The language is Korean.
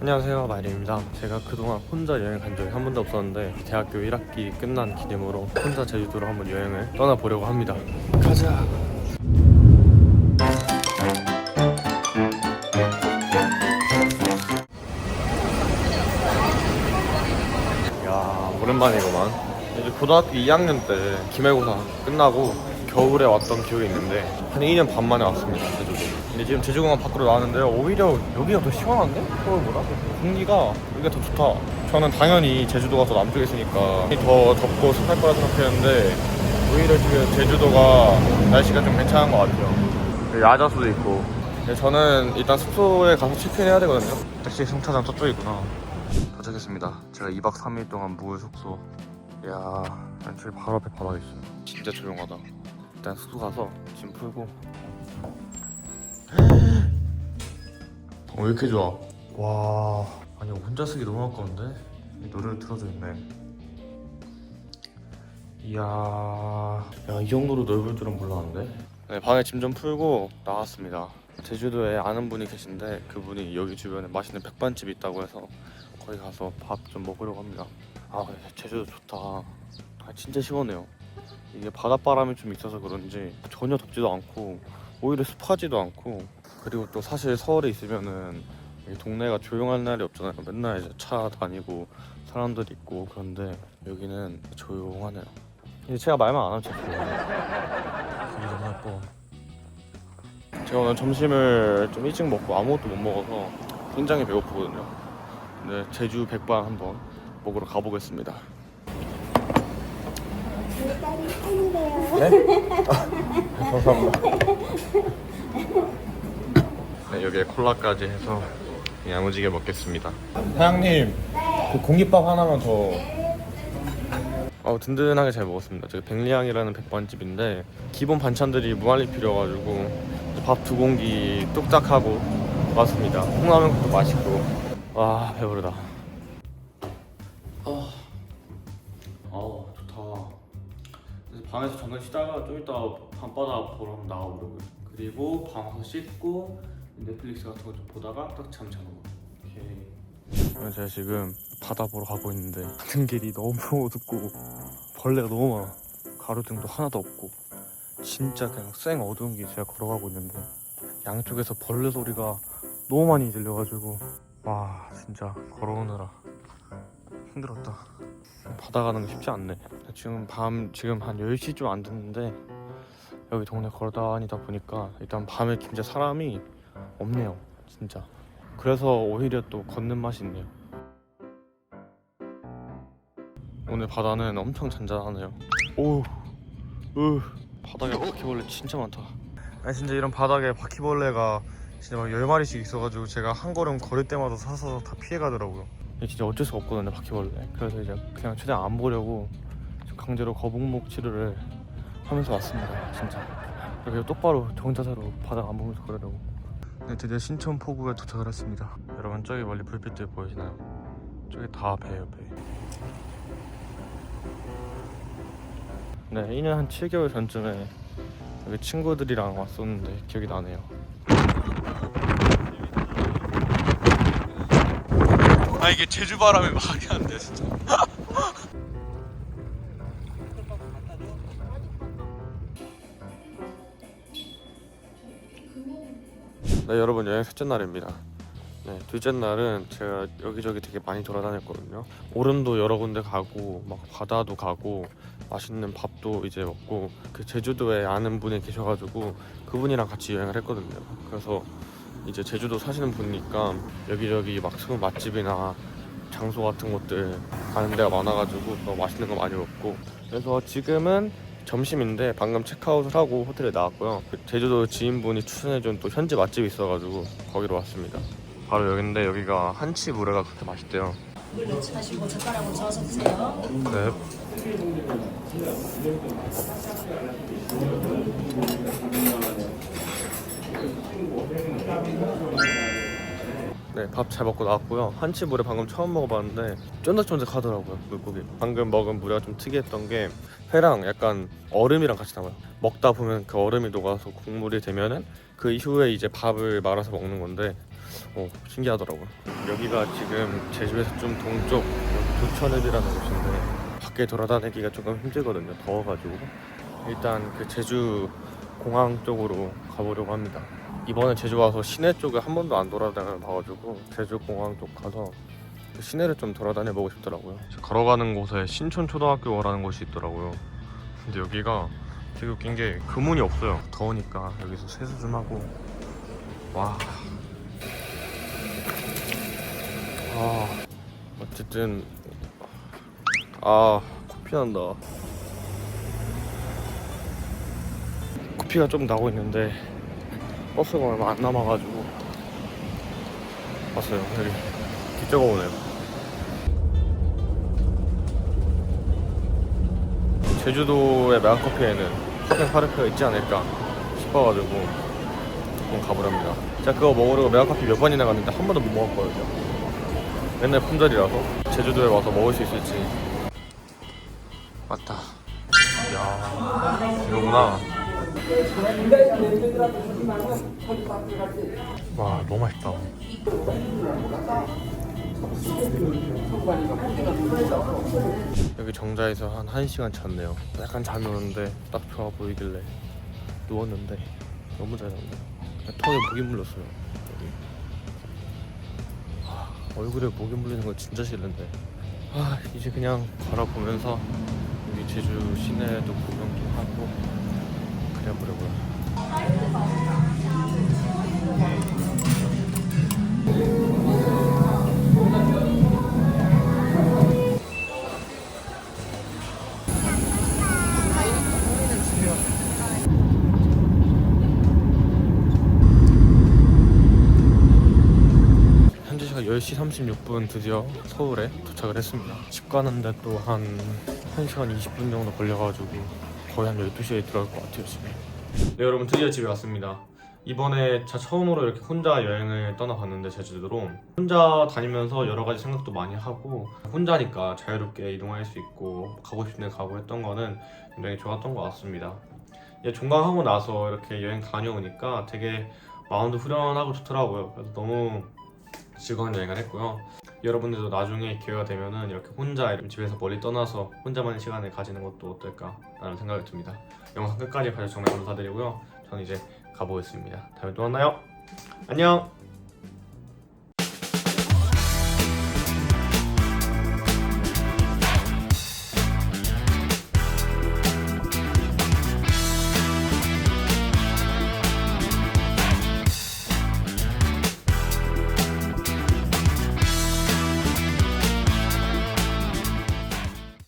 안녕하세요 마이리입니다. 제가 그동안 혼자 여행 간 적이 한 번도 없었는데 대학교 1학기 끝난 기념으로 혼자 제주도로 한번 여행을 떠나보려고 합니다. 가자! 야 오랜만이구만. 이제 고등학교 2학년 때 기말고사 끝나고 겨울에 왔던 기억이 있는데 한 2년 반 만에 왔습니다 제주도 근데 지금 제주공항 밖으로 나왔는데요 오히려 여기가 더 시원한데? 서울보다? 공기가 여기가 더 좋다 저는 당연히 제주도가 더 남쪽에 있으니까 더 덥고 습할 거라 생각했는데 오히려 지금 제주도가 날씨가 좀 괜찮은 것 같아요 야자수도 있고 근데 저는 일단 숙소에 가서 체크인해야 되거든요 택시 승차장 저쪽이구나 도착했습니다. 제가 2박 3일 동안 묵을 숙소. 이야, 저기 바로 앞에 바다가 있어요. 진짜 조용하다. 일단 숙소 가서 짐 풀고. 왜 이렇게 좋아? 와, 아니 혼자 쓰기 너무 아까운데? 이 노래를 틀어져 있네. 이야, 야, 이 정도로 넓을 줄은 몰랐는데? 네, 방에 짐 좀 풀고 나왔습니다. 제주도에 아는 분이 계신데 그분이 여기 주변에 맛있는 백반집이 있다고 해서 거기 가서 밥 좀 먹으려고 합니다. 아 근데 제주도 좋다. 아, 진짜 시원해요. 이게 바닷바람이 좀 있어서 그런지 전혀 덥지도 않고 오히려 습하지도 않고 그리고 또 사실 서울에 있으면은 이 동네가 조용한 날이 없잖아요. 맨날 이제 차 다니고 사람들 있고 그런데 여기는 조용하네요. 이제 제가 말만 안 하면. 이게 너무 예뻐. 제가 오늘 점심을 좀 일찍 먹고 아무것도 못 먹어서 굉장히 배고프거든요. 네, 제주 백반 한번 먹으러 가보겠습니다. 네? 아, 감사합니다. 네, 여기에 콜라까지 해서 야무지게 먹겠습니다. 사장님, 그 공깃밥 하나만 더. 어, 든든하게 잘 먹었습니다. 저기 백리향이라는 백반집인데 기본 반찬들이 무한리 필요가지고 밥 두 공기 뚝딱 하고 왔습니다. 콩라면국도 맛있고 와 배부르다. 아, 아 좋다. 그래서 방에서 잠깐 쉬다가 좀 이따 밤바다 보러 나가보려고요. 그리고 방 와서 씻고 넷플릭스 같은 거 좀 보다가 딱 잠자는 거. 오케이. 제가 지금 바다 보러 가고 있는데 가는 길이 너무 어둡고 벌레가 너무 많아. 가로등도 하나도 없고 진짜 그냥 쌩 어두운 길 제가 걸어가고 있는데 양쪽에서 벌레 소리가 너무 많이 들려가지고 와 진짜 걸어오느라 힘들었다 바다 가는 거 쉽지 않네 지금 밤 지금 한 10시 좀안 됐는데 여기 동네 걸어다니다 보니까 일단 밤에 진짜 사람이 없네요 진짜. 그래서 오히려 또 걷는 맛이 있네요. 오늘 바다는 엄청 잔잔하네요. 오, 으, 바닥에 바퀴벌레 진짜 많다. 아니 진짜 이런 바닥에 바퀴벌레가 진짜 막 10마리씩 있어가지고 제가 한 걸음 걸을 때마다 사서 다 피해가더라고요. 진짜 어쩔 수가 없거든요 바퀴벌레. 그래서 이제 그냥 최대한 안 보려고 좀 강제로 거북목 치료를 하면서 왔습니다 진짜. 그리고 똑바로 정자세로 바닥 안 보면서 걸으려고 네 드디어 신천 포구에 도착을 했습니다 여러분 저기 멀리 불빛들 보이시나요? 저기 다 배예요 배 네, 1년 한 7개월 전쯤에 여기 친구들이랑 왔었는데 기억이 나네요. 아 이게 제주 바람이 말이 안 돼 진짜. 네 여러분 여행 셋째 날입니다. 네 둘째 날은 제가 여기저기 되게 많이 돌아다녔거든요. 오름도 여러 군데 가고 막 바다도 가고 맛있는 밥도 이제 먹고 그 제주도에 아는 분이 계셔가지고 그분이랑 같이 여행을 했거든요. 그래서 이제 제주도 사시는 분이니까 여기저기 막 숨은 맛집이나 장소 같은 곳들 가는 데가 많아가지고 더 맛있는 거 많이 먹고 그래서 지금은 점심인데 방금 체크아웃을 하고 호텔에 나왔고요. 그 제주도 지인분이 추천해준 또 현지 맛집이 있어가지고 거기로 왔습니다. 바로 여기인데 여기가 한치 물회가 그렇게 맛있대요. 물 넣지 마시고 젓가락으로 저어서 드세요. 네. 네, 밥 잘 먹고 나왔고요. 한치 물회 방금 처음 먹어봤는데 쫀득쫀득하더라고요, 물고기. 방금 먹은 물회가 좀 특이했던 게 회랑 약간 얼음이랑 같이 나와요. 먹다 보면 그 얼음이 녹아서 국물이 되면은 그 이후에 이제 밥을 말아서 먹는 건데 어, 신기하더라고요. 여기가 지금 제주에서 좀 동쪽 도천읍이라는 곳인데 밖에 돌아다니기가 조금 힘들거든요. 더워가지고 일단 그 제주 공항 쪽으로 가보려고 합니다. 이번에 제주 와서 시내 쪽에 한 번도 안 돌아다녀 봐가지고 제주 공항 쪽 가서 그 시내를 좀 돌아다녀 보고 싶더라고요. 걸어가는 곳에 신촌초등학교라는 곳이 있더라고요. 근데 여기가 되게 웃긴 게 그문이 없어요. 더우니까 여기서 세수 좀 하고 와. 아 어쨌든 아 코피 난다. 코피가 좀 나고 있는데 버스가 얼마 안 남아가지고 왔어요. 여기 뒤쪽가 오네요. 제주도의 메가커피에는 파견 파르크가 있지 않을까 싶어가지고 한번 가보렵니다. 제가 그거 먹으려고 메가커피 몇 번이나 갔는데 한 번도 못 먹었거든요. 맨날 품절이라서 제주도에 와서 먹을 수 있을지. 맞다. 야 이거구나. 와 너무 맛있다. 여기 정자에서 한 1시간 잤네요. 약간 잠이 오는데 딱 좋아 보이길래 누웠는데 너무 잘 잤네. 턱에 목이 물렸어요. 여기. 아, 얼굴에 목이 물리는 거 진짜 싫은데. 아 이제 그냥 바라보면서 여기 제주 시내도 구경도 하고 그래 보려고요. 현재 시각 10시 36분 드디어 서울에 도착을 했습니다. 집 가는데 또 한 1시간 20분 정도 걸려가지고 거의 한 12시에 들어갈 것 같아요 집에. 네 여러분 드디어 집에 왔습니다. 이번에 자 처음으로 이렇게 혼자 여행을 떠나봤는데 제주도로 혼자 다니면서 여러 가지 생각도 많이 하고 혼자니까 자유롭게 이동할 수 있고 가고 싶은 데 가고 했던 거는 굉장히 좋았던 것 같습니다. 이제 종강하고 나서 이렇게 여행 다녀오니까 되게 마음도 후련하고 좋더라고요. 그래서 너무 즐거운 여행을 했고요. 여러분들도 나중에 기회가 되면은 이렇게 혼자 집에서 멀리 떠나서 혼자만의 시간을 가지는 것도 어떨까라는 생각이 듭니다. 영상 끝까지 봐주셔서 정말 감사드리고요. 저는 이제 가보겠습니다. 다음에 또 만나요. 안녕.